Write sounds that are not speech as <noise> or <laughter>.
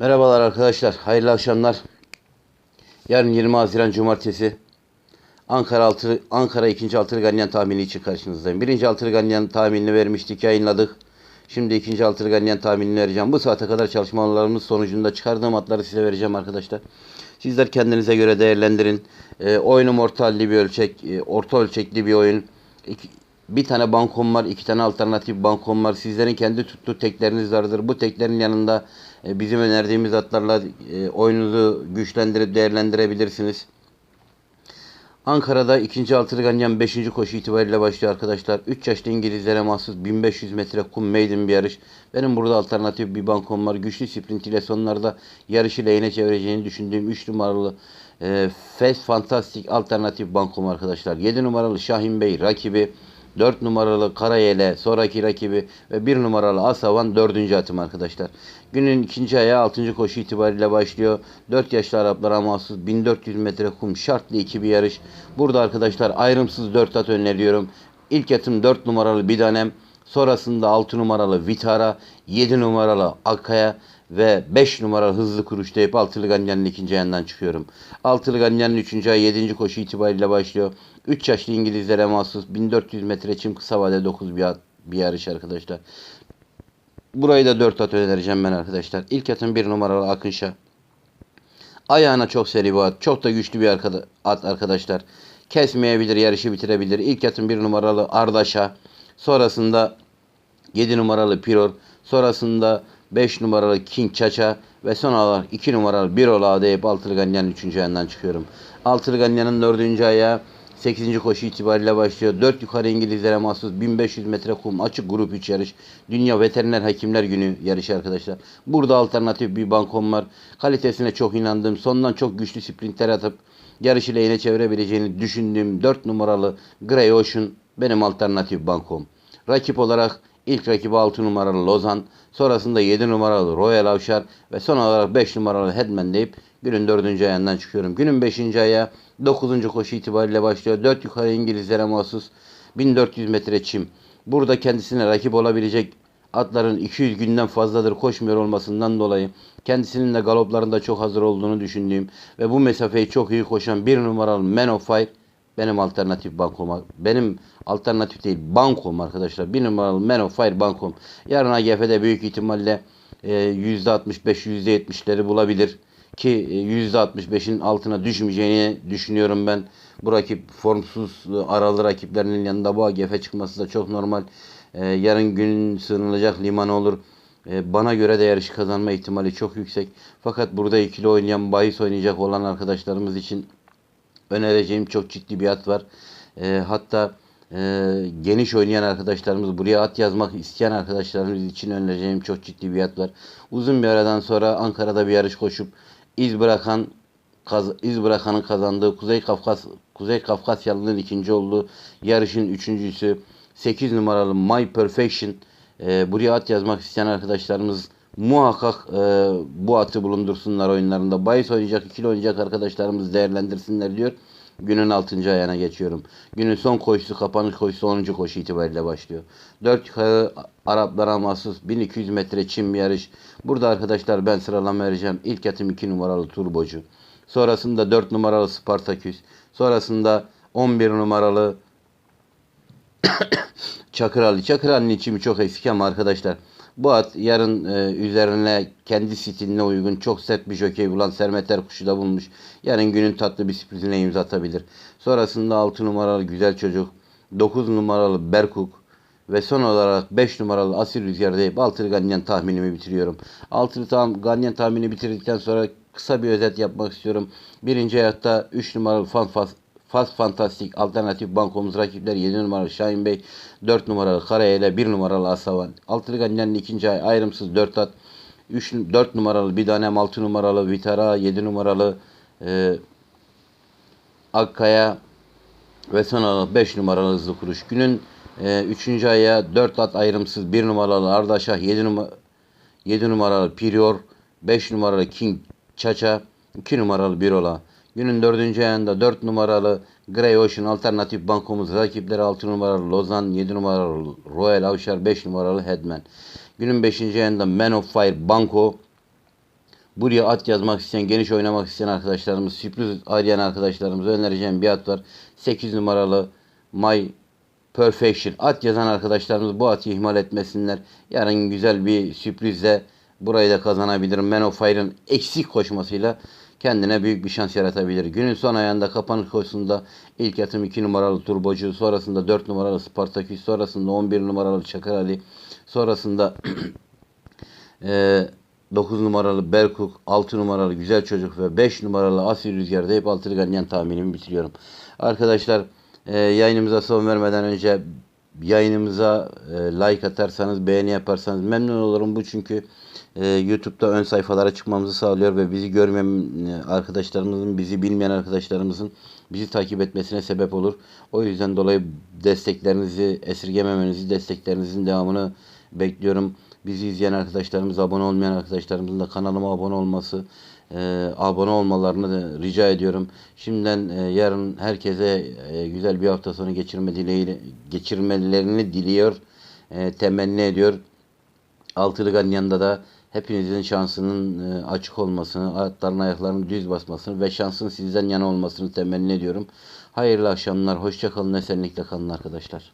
Merhabalar arkadaşlar, hayırlı akşamlar. Yarın 20 Haziran Cumartesi Ankara altı, Ankara 2. altılı ganyan tahmini için karşınızdayım. 1. altılı ganyan tahminini vermiştik, yayınladık. Şimdi 2. altılı ganyan tahminini vereceğim. Bu saate kadar çalışmalarımız sonucunda çıkardığım atları size vereceğim arkadaşlar. Sizler kendinize göre değerlendirin. E, oyunum orta halli bir ölçek, e, orta ölçekli bir oyun. Bir tane bankom var, iki tane alternatif bankom var. Sizlerin kendi tuttuğu tekleriniz vardır. Bu teklerin yanında e, bizim önerdiğimiz atlarla e, oyununuzu güçlendirip değerlendirebilirsiniz. Ankara'da ikinci altılı ganyan 5. koşu itibariyle başlıyor arkadaşlar. 3 yaşlı İngilizlere mahsus 1500 metre kum maiden bir yarış. Benim burada alternatif bir bankom var. Güçlü sprint ile sonlarda yarışı lehine çevireceğini düşündüğüm 3 numaralı e, Fast Fantastic alternatif bankom arkadaşlar. 7 numaralı Şahin Bey rakibi. 4 numaralı Karayele sonraki rakibi ve 1 numaralı Asavan 4. atım arkadaşlar. Günün ikinci ayağı 6. koşu itibariyle başlıyor. 4 yaşlı Araplara mahsus 1400 metre kum şartlı iki bir yarış. Burada arkadaşlar ayrımsız 4 at öneriyorum. İlk atım 4 numaralı Bidanem. Sonrasında 6 numaralı Vitara, 7 numaralı Akkaya ve 5 numaralı hızlı kuruş deyip Altılı Ganyan'ın ikinci ayından çıkıyorum. Altılı Ganyan'ın 3. ay 7. koşu itibariyle başlıyor. 3 yaşlı İngilizlere mahsus 1400 metre çim kısa vade 9 bir, at, bir yarış arkadaşlar. Burayı da 4 at önereceğim ben arkadaşlar. İlk atım 1 numaralı Akınşa. Ayağına çok seri bu at. Çok da güçlü bir arkada, at arkadaşlar. Kesmeyebilir, yarışı bitirebilir. İlk atım 1 numaralı Ardaş'a. Sonrasında 7 numaralı Piror. Sonrasında 5 numaralı King Çaça ve son olarak 2 numaralı Birola deyip Altılı Ganyan'ın 3. ayından çıkıyorum. Altılı Ganyan'ın 4. ayağı 8. koşu itibariyle başlıyor. 4 yukarı İngilizlere mahsus 1500 metre kum açık grup 3 yarış. Dünya Veteriner Hekimler Günü yarışı arkadaşlar. Burada alternatif bir bankom var. Kalitesine çok inandım. Sondan çok güçlü sprintler atıp yarışı lehine çevirebileceğini düşündüğüm 4 numaralı Grey Ocean benim alternatif bankom. Rakip olarak ilk rakibi 6 numaralı Lozan, sonrasında 7 numaralı Royal Avşar ve son olarak 5 numaralı Headman deyip günün 4. ayağından çıkıyorum. Günün 5. ayağı 9. koşu itibariyle başlıyor. 4 yukarı İngilizlere mahsus 1400 metre çim. Burada kendisine rakip olabilecek atların 200 günden fazladır koşmuyor olmasından dolayı kendisinin de galoplarında çok hazır olduğunu düşündüğüm ve bu mesafeyi çok iyi koşan bir numaralı Man of Fire benim alternatif bankom. Benim alternatif değil bankom arkadaşlar. Bir numaralı Man of Fire bankom. Yarın AGF'de büyük ihtimalle e, %65 %70'leri bulabilir. Ki %65'in altına düşmeyeceğini düşünüyorum ben. Bu rakip formsuz aralı rakiplerinin yanında bu AGF çıkması da çok normal. E, yarın gün sığınılacak liman olur. E, bana göre de yarışı kazanma ihtimali çok yüksek. Fakat burada ikili oynayan, bahis oynayacak olan arkadaşlarımız için önereceğim çok ciddi bir at var. E, hatta e, geniş oynayan arkadaşlarımız, buraya at yazmak isteyen arkadaşlarımız için önereceğim çok ciddi bir at var. Uzun bir aradan sonra Ankara'da bir yarış koşup iz bırakan kaz, iz bırakanın kazandığı Kuzey Kafkas Kuzey Kafkasyalı'nın ikinci olduğu yarışın üçüncüsü 8 numaralı My Perfection e, buraya at yazmak isteyen arkadaşlarımız muhakkak e, bu atı bulundursunlar oyunlarında. Bayis oynayacak, ikili oynayacak arkadaşlarımız değerlendirsinler diyor. Günün 6. ayağına geçiyorum. Günün son koşusu kapanış koşusu 10. koşu itibariyle başlıyor. 4 yukarı Araplara mahsus 1200 metre çim bir yarış. Burada arkadaşlar ben sıralama vereceğim. İlk atım 2 numaralı Turbocu. Sonrasında 4 numaralı Spartaküs. Sonrasında 11 numaralı <coughs> Çakır Ali. Çakır Ali'nin içimi çok eksik ama arkadaşlar bu at yarın e, üzerine kendi stiline uygun çok sert bir jokey bulan Sermeter kuşu da bulmuş. Yarın günün tatlı bir sürprizine imza atabilir. Sonrasında 6 numaralı güzel çocuk, 9 numaralı Berkuk ve son olarak 5 numaralı Asil Rüzgar deyip altılı ganyan tahminimi bitiriyorum. Altılı tam ganyan tahmini bitirdikten sonra kısa bir özet yapmak istiyorum. Birinci hayatta 3 numaralı Fanfas Fast Fantastik alternatif bankomuz rakipler 7 numaralı Şahin Bey, 4 numaralı Karayel, 1 numaralı Asavan. Altılı Ganyan'ın ikinci ay ayrımsız 4 at. 3 4 numaralı bir tane 6 numaralı Vitara, 7 numaralı e, Akkaya ve son olarak 5 numaralı hızlı kuruş. Günün 3. E, aya 4 at ayrımsız 1 numaralı Ardaşah, 7 numara 7 numaralı Pirior, 5 numaralı King Çaça, 2 numaralı Birola. Günün dördüncü ayında 4 numaralı Grey Ocean alternatif bankomuz rakipleri 6 numaralı Lozan, 7 numaralı Royal Avşar, 5 numaralı Headman. Günün 5. ayında Man of Fire Banko. Buraya at yazmak isteyen, geniş oynamak isteyen arkadaşlarımız, sürpriz arayan arkadaşlarımıza önereceğim bir at var. 8 numaralı My Perfection. At yazan arkadaşlarımız bu atı ihmal etmesinler. Yarın güzel bir sürprizle burayı da kazanabilirim. Man of Fire'ın eksik koşmasıyla kendine büyük bir şans yaratabilir. Günün son ayağında kapanış koşusunda ilk atım 2 numaralı Turbocu, sonrasında 4 numaralı Spartaküs, sonrasında 11 numaralı Çakır Ali, sonrasında <clears throat> ee, 9 numaralı Berkuk, 6 numaralı Güzel Çocuk ve 5 numaralı Asil Rüzgar'da hep altılı ganyan tahminimi bitiriyorum. Arkadaşlar e, yayınımıza son vermeden önce yayınımıza e, like atarsanız, beğeni yaparsanız memnun olurum. Bu çünkü e, YouTube'da ön sayfalara çıkmamızı sağlıyor ve bizi görmeyen e, arkadaşlarımızın, bizi bilmeyen arkadaşlarımızın bizi takip etmesine sebep olur. O yüzden dolayı desteklerinizi esirgememenizi, desteklerinizin devamını bekliyorum. Bizi izleyen arkadaşlarımız, abone olmayan arkadaşlarımızın da kanalıma abone olması, e, abone olmalarını da rica ediyorum. Şimdiden e, yarın herkese e, güzel bir hafta sonu geçirme dileğiyle, geçirmelerini diliyor, e, temenni ediyor. Altılı Ganyan'da da hepinizin şansının e, açık olmasını, atların ayaklarını düz basmasını ve şansın sizden yana olmasını temenni ediyorum. Hayırlı akşamlar, hoşça kalın, esenlikle kalın arkadaşlar.